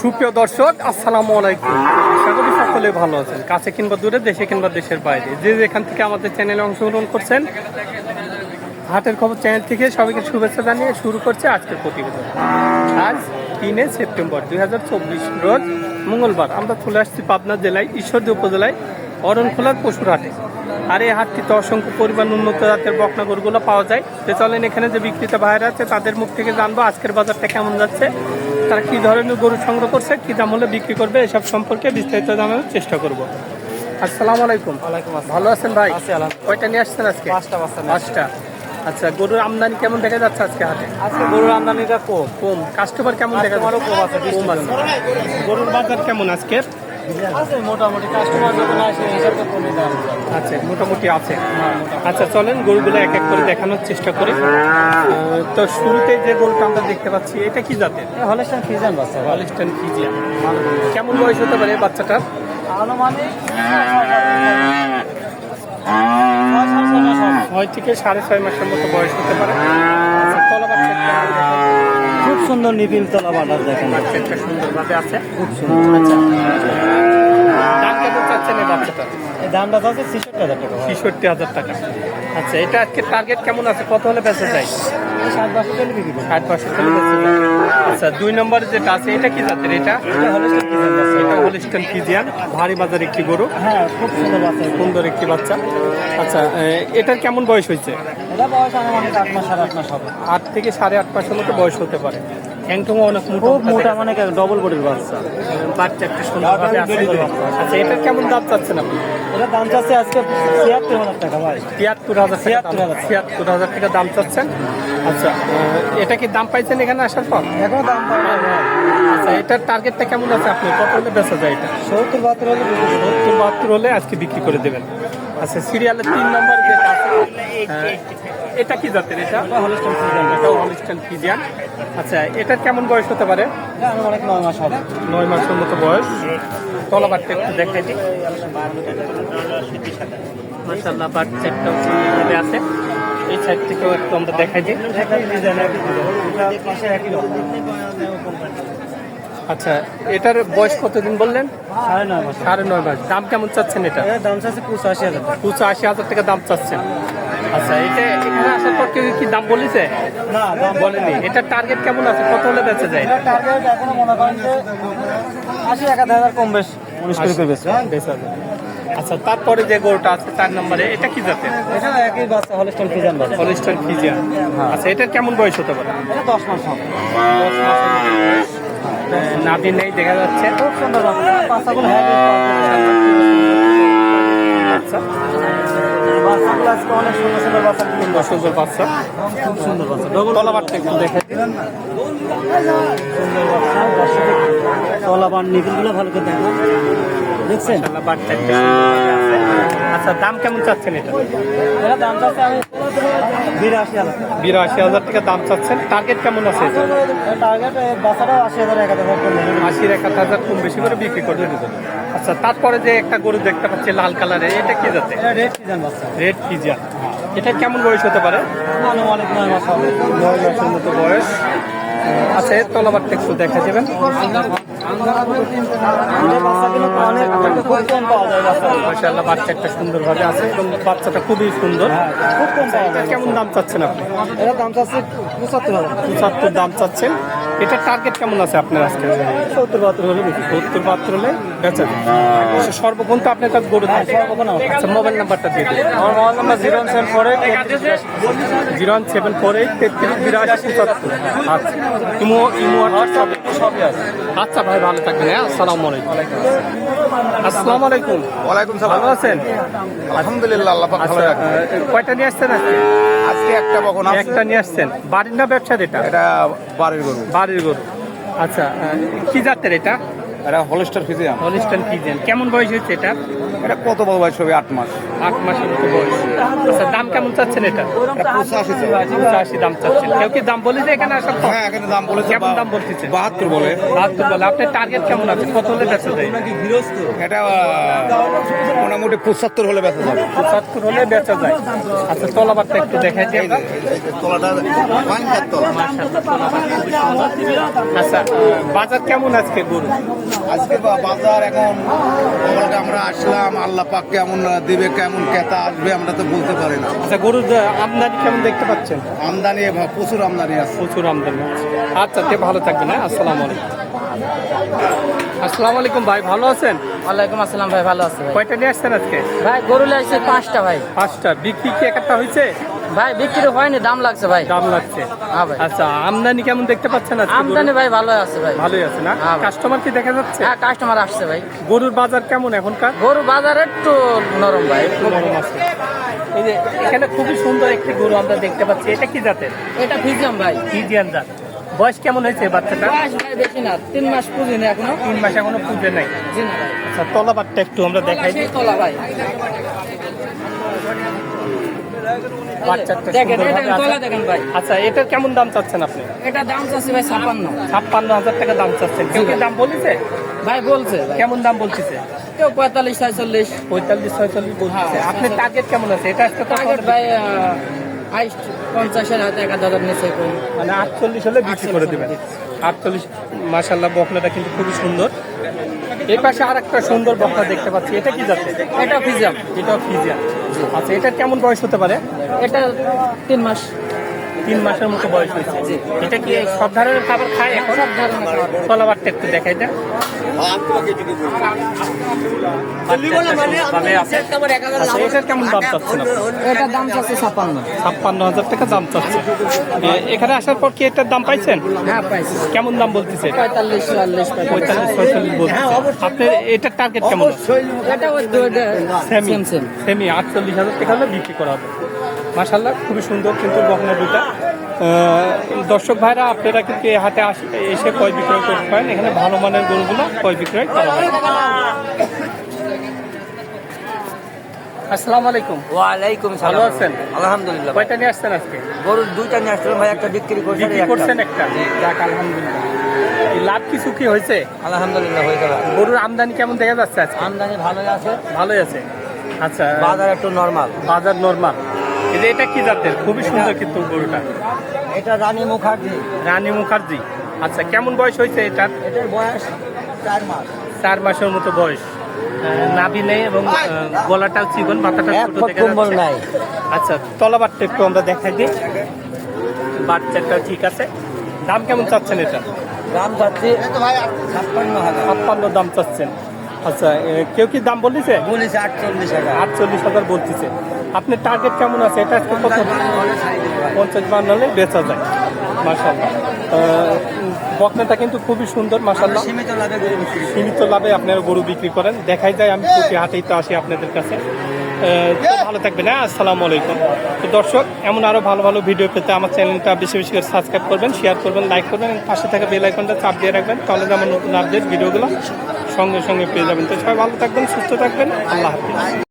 সুপ্রিয় দর্শক, আসসালামু আলাইকুম। আশা করি সকলে ভালো আছেন। কাছে কিংবা দূরে, দেশে কিংবা দেশের বাইরে। যে যেখান থেকে আমাদের চ্যানেলে অংশগ্রহণ করছেন, হাটের খবর চ্যানেল থেকে সবাইকে শুভেচ্ছা জানিয়ে শুরু করছে আজকের প্রতিবেদন। আজ তিনে সেপ্টেম্বর দুই হাজার চব্বিশ রোজ মঙ্গলবার। আমরা চলে আসছি পাবনা জেলায়, ঈশ্বরদী উপজেলায়, অরণখোলার পশুর হাটে আর এই হাটটিতে অসংখ্য পরিমাণ উন্নত জাতের বকনা গরুগুলো পাওয়া যায়। তো চলেন এখানে যে বিক্রেতা ভাইরা আছে, তাদের মুখ থেকে জানব আজকের বাজারটা কেমন যাচ্ছে। তারা কী ধরনের গরু সংগ্রহ করছে কী দাম হলে বিক্রি করবে এসব সম্পর্কে বিস্তারিত জানানোর চেষ্টা করব। আসসালামু আলাইকুম। ভালো আছেন ভাই? কয়টা নিয়ে আসছেন আজকে? পাঁচটা আচ্ছা গরুর আমদানি কেমন দেখা যাচ্ছে আজকে? হাতে আজকে গরুর আমদানিটা কম। কম। কাস্টমার কেমন দেখা যাচ্ছে? কম আছে গরুর বাজার কেমন আজকে আছে মোটামুটি কাস্টমার যখন আসে হিসাবে কমে দাম আচ্ছা মোটামুটি আছে। আচ্ছা চলেন গরুগুলো এক এক করে দেখানোর চেষ্টা করি। তো শুরুতে যে গরুটা আমরা দেখতে পাচ্ছি এটা কি জাতের? হলেস্টান ফিজান বাচ্চা। হলিস্টান ফিজিয়ান কেমন বয়স হতে পারে বাচ্চাটার? আনুমানিক ছয় থেকে সাড়ে ছয় মাসের মতো বয়স হতে পারে। আচ্ছা? খুব সুন্দর নিবিল তলা বাটার দেখেন সুন্দরভাবে আছে। খুব সুন্দর দাম কেমন চাচ্ছেন এই বাচ্চাটা এই দামটা আছে ছেষট্টি হাজার টাকা। ছেষট্টি হাজার টাকা। আচ্ছা এটা আজকে টার্গেট কেমন আছে? কত হলে বেঁচে এই ষাট চলে বিক্রি করি। ষাট হলে আচ্ছা দুই নম্বর যেটা আছে এটা কি জাতের এটা? এটা হলেস্টান ফিজিয়ান ভারী বাজার একটি গরু। হ্যাঁ খুব সুন্দর বাচ্চা সুন্দর একটি বাচ্চা। আচ্ছা এটার কেমন বয়স হয়েছে? এটা বয়স আনুমানিক আট মাস সাড়ে আট মাস হবে। আট থেকে সাড়ে আট মাসের মতো বয়স হতে পারে। ঠ্যাংটুং অনেক মোটা খুব মোটা মানে ডবল বডির বাচ্চা। বাচ্চা একটা সুন্দরভাবে আছে। আচ্ছা এটার কেমন দাম চাচ্ছেন আপনি? এটা দাম চাচ্ছে আজকে ছিয়াত্তর হাজার টাকা ভাই। তিয়াত্তর হাজার ছিয়াত্তর হাজার ছিয়াত্তর হাজার টাকা দাম চাচ্ছেন? আচ্ছা এটা কি দাম পাইছেন এখানে আসার পর? এখনও দাম পাই আচ্ছা এটার টার্গেটটা কেমন আছে আপনি কত হলে বেচা যায় এটা? সত্তর বাহাত্তর হলে সত্তর বাহাত্তর হলে আজকে বিক্রি করে দেবেন। আচ্ছা সিরিয়ালের তিন নম্বর যেটা এটা কি জাতের এটা? এটা হলিস্টান ফিজিয়ান এটাও হলিস্টান ফিজিয়ান আচ্ছা এটার কেমন বয়স হতে পারে? আনুমানিক নয় মাস হবে। নয় মাসের মতো বয়স। তলাবারটা একটু দেখাই দিই। মাসাল্লাহ বাচ্চাটাও সুন্দরভাবে আছে। এই সাইড থেকেও একটু আমরা দেখাই দিই। আচ্ছা এটার বয়স কতদিন বললেন? সাড়ে নয় মাস। সাড়ে নয় মাস। দাম কেমন চাচ্ছেন এটা? দাম চাচ্ছে পঁচাশি হাজার আশি হাজার টাকা দাম চাচ্ছেন। আচ্ছা এটা এখানে আসার পর কেউ কি দাম বলেছে? না দাম বলেনি। এটার টার্গেট কেমন আছে? কত হলে বেঁচে যায়? এটা টার্গেট এখনও মনে করেন যে আশি এক হাজার কম বেশ উনিশ করে বেশি। আচ্ছা তারপরে যে গরুটা আছে চার নম্বরে এটা কি জাতের? এটা একই বাচ্চা হলিস্টান ফিজান বাচ্চা। হলিস্টার ফিজিয়ান আচ্ছা এটার কেমন বয়স হতে পারে? এটা দশ মাস হবে। নাভি নেই দেখা যাচ্ছে। খুব সুন্দর বাচ্চাগুলো হ্যাঁ আচ্ছা। বাচ্চাগুলো আজকে সুন্দর সুন্দর বাচ্চা। সুন্দর সুন্দর বাচ্চা খুব সুন্দর বাচ্চা ডবল তলাবারটা একটু ভালো করে দেখো দেখছেন। আচ্ছা দাম কেমন চাচ্ছেন এটা? দাম চাচ্ছে আমি বিরাশি হাজার বিরাশি হাজার টাকা দাম চাচ্ছেন। টার্গেট কেমন আছে টার্গেট বাচ্চাটাও আশি হাজার এক হাজার আশির এক হাজার কম বেশি করে বিক্রি করবে আচ্ছা তারপরে যে একটা গরু দেখতে পাচ্ছি লাল কালারের এটা কি যাচ্ছে রেড বাচ্চা। রেড ফিজিয়ান এটা কেমন বয়স হতে পারে? আনুমানিক নয় মাস হবে। নয় মাসের মতো বয়স। আচ্ছা এর তলাবারটা একটু দেখা যাবেন। যায় বাচ্চা একটা সুন্দরভাবে আছে এবং বাচ্চাটা খুবই সুন্দর। কেমন দাম চাচ্ছেন আপনি? এটা দাম চাচ্ছে পঁচাত্তর পঁচাত্তর দাম চাচ্ছেন। এটা টার্গেট কেমন আছে আপনার আজকে? সত্তর বাহাত্তর হলে বেশি। সত্তর বাহাত্তর হলে বেচা আচ্ছা, সর্বক্ষণ তো আপনার কাছে গরু থাকে আচ্ছা মোবাইল নাম্বারটা দিয়ে দিন। আমার mobile number zero seven four eight zero one seven four eight তেত্রিশ বিরাশি পঁচাত্তর আচ্ছা ইমো ইমো সবই আছে। আচ্ছা ভাই ভালো থাকবেন হ্যাঁ? আসসালামু আলাইকুম। আসসালামু আলাইকুম। ওয়ালাইকুম সালাম। ভালো আছেন? আলহামদুলিল্লাহ আল্লাহ পাক ভালো আচ্ছা রাখে কয়টা নিয়ে আসছেন আজকে? আজকে একটা বকন আছে। একটা নিয়ে আসছেন। বাড়ির না ব্যবসার এটা? এটা বাড়ির গরু। বাড়ির গরু। আচ্ছা কি জাতের এটা? এটা হলস্টার ফিজিয়াম হলিস্টান ফিজেন কেমন বয়স হয়েছে এটা? এটা কত বড় বয়স হবে? আট মাস। আট মাসের মতো বয়স। আচ্ছা দাম কেমন চাচ্ছেন এটা? পঁচাশি পঁচাশি দাম চাচ্ছেন। কেউ কি দাম বলেছে এখানে আসার পর? হ্যাঁ এখানে দাম বলেছে কেমন দাম বলতেছে? বাহাত্তর বলে। বাহাত্তর বলে। আপনার টার্গেট কেমন আছে? কত হলে বেচা যায়? এটা মোটামুটি পঁচাত্তর হলে বেঁচে যাবে। পঁচাত্তর হলে বেচা যায়। আচ্ছা তলাবারটা একটু দেখাই দিই তলাটা আচ্ছা বাজার কেমন আজকে গরু? আজকে বা- বাজার এখন বলতে আমরা আসলাম আল্লাহ পাক কেমন দেবে কেমন ক্রেতা আসবে আমরা তো বলতে পারি না। আচ্ছা গরুর আমদানি কেমন দেখতে পাচ্ছেন? আমদানি প্রচুর আমদানি আছে। প্রচুর আমদানি আছে। আচ্ছা তে ভালো থাকবেন হ্যাঁ? আসসালামু আলাইকুম। আসসালামু আলাইকুম ভাই ভালো আছেন? ওয়ালাইকুম আসসালাম ভাই ভালো আছেন কয়টা নিয়ে আসছেন আজকে? ভাই গরু লাগছে পাঁচটা ভাই। পাঁচটা। বিক্রি কি একটা হয়েছে? ভাই বিক্রি হয়নি দাম লাগছে ভাই। দাম লাগছে। হ্যাঁ আচ্ছা আমদানি কেমন দেখতে পাচ্ছেন আমদানি ভাই ভালো আছে ভাই। ভালোই আছে না? হ্যাঁ কাস্টমার কি দেখা যাচ্ছে? হ্যাঁ কাস্টমার আসছে ভাই। গরুর বাজার কেমন এখনকার? গরু বাজার একটু নরম ভাই। একটু নরম আছে। এই যে এখানে খুবই সুন্দর একটি গরু আমরা দেখতে পাচ্ছি। এটা কি জাতের? এটা ফিজাম ভাই। ফিজিয়ান জাত। বয়স কেমন হয়েছে বাচ্চাটা? বয়স ভাই বেশি না তিন মাস পুজিনি এখনও। তিন মাস এখনও পুজো নাই। জি না আচ্ছা তলাবারটা একটু আমরা দেখাই। তোলা ভাই বাচ্চাটা দেখেন সুন্দরভাবে এটা আছে। তোলা দেখেন ভাই আচ্ছা এটার কেমন দাম চাচ্ছেন আপনি? এটা দাম চাচ্ছি ভাই ছাপ্পান্ন। ছাপ্পান্ন হাজার টাকা দাম চাচ্ছেন। কেউ কি দাম বলেছে? ভাই বলছে কেমন দাম বলতেছে? কেউ পঁয়তাল্লিশ ছয়চল্লিশ। পঁয়তাল্লিশ ছয়চল্লিশ বলতেছে। হ্যাঁ, আপনার টার্গেট কেমন আছে? এটা টার্গেট ভাই হাইস্ট পঞ্চাশের হাতে এক হাজার নিচে মানে আটচল্লিশ হলে বিক্রি করে দেবেন। আটচল্লিশ মাসাল্লাহ বকনাটা কিন্তু খুবই সুন্দর। এই পাশে আর একটা সুন্দর বক্তা দেখতে পাচ্ছি। এটা কি যাচ্ছে এটা ফিজিয়াম এটা ফিজিয়াম আচ্ছা এটার কেমন বয়স হতে পারে? এটা তিন মাস। তিন মাসের মতো বয়স হয়েছে। এটা কি সব ধরনের খাবার খায় এখন? সব ধরনের খাবার। তলাবারটা একটু দেখাই। আচ্ছা, এটার দাম চাচ্ছেন আপনি? এটার দাম চাচ্ছে ছাপ্পান্ন। ছাপ্পান্ন হাজার টাকা দাম চাচ্ছে। এখানে আসার পর কি এটার দাম পাইছেন? হ্যাঁ পাইছি। কেমন দাম বলতেছে পঁয়তাল্লিশ চুয়াল্লিশ পঁয়তাল্লিশ ছয়চল্লিশ বলতেছে। আপনার এটার টার্গেট কেমন? এটা সেমি সেম আটচল্লিশ হাজার টাকা হলে বিক্রি করা হবে। মাসাল্লাহ খুবই সুন্দর কিন্তু বকনা দুটা দর্শক ভাইরা আপনারা কিন্তু এই হাটে আস- এসে কয় বিক্রয় করতে পারেন। এখানে ভালো মানের গরুগুলো কয় বিক্রয় করা হয়? আসসালামু আলাইকুম। ভালো আছেন? আলহামদুলিল্লাহ। কয়টা নিয়ে আসছেন আজকে? গরুর দুইটা নিয়ে আসছিলাম ভাই একটা বিক্রি করছি বিক্রি করছেন একটা? যাক আলহামদুলিল্লাহ। লাভ কিছু কি হয়েছে? আলহামদুলিল্লাহ গরুর আমদানি কেমন দেখা যাচ্ছে আজকে? আমদানি ভালোই আছে। ভালোই আছে। আচ্ছা। বাজার একটু নর্মাল বাজার নর্মাল এটা কি জাতের? খুবই সুন্দর কিন্তু গরুটা। এটা রানী মুখার্জি। রানী মুখার্জি। আচ্ছা কেমন বয়স হয়েছে এটার? এটার বয়স চার মাস। চার মাসের মতো বয়স। নাভি নেই এবং গলাটাও চিকন মাথাটা এক ছোট দেখা নাই। আচ্ছা তলাবারটা একটু আমরা দেখাই দিই। বাচ্চাটা ঠিক আছে। দাম কেমন চাচ্ছেন এটা? দাম ছাপ্পান্ন দাম চাচ্ছেন। আচ্ছা কেউ কি দাম বলেছে বলেছে আটচল্লিশ হাজার। আটচল্লিশ হাজার বলতেছে। আপনার টার্গেট কেমন আছে? এটা আজকে কত? পঞ্চাশ বান্ন হলে বেচা যায়। মাসাল্লাহ বকনাটা কিন্তু খুবই সুন্দর মাসাল্লাহ সীমিত লাভে সীমিত লাভে আপনারা গরু বিক্রি করেন। দেখাই যায় আমি প্রতি হাটেই তো আসি আপনাদের কাছে। ভালো থাকবেন হ্যাঁ? আসসালামু আলাইকুম। তো দর্শক এমন আরও ভালো ভালো ভিডিও পেতে আমার চ্যানেলটা বেশি বেশি করে সাবস্ক্রাইব করবেন শেয়ার করবেন লাইক করবেন পাশে থাকা বেল আইকনটা চাপ দিয়ে রাখবেন। তাহলে যেমন নতুন আপডেট ভিডিওগুলো সঙ্গে সঙ্গে পেয়ে যাবেন। তো সবাই ভালো থাকবেন সুস্থ থাকবেন। আল্লাহ হাফিজ।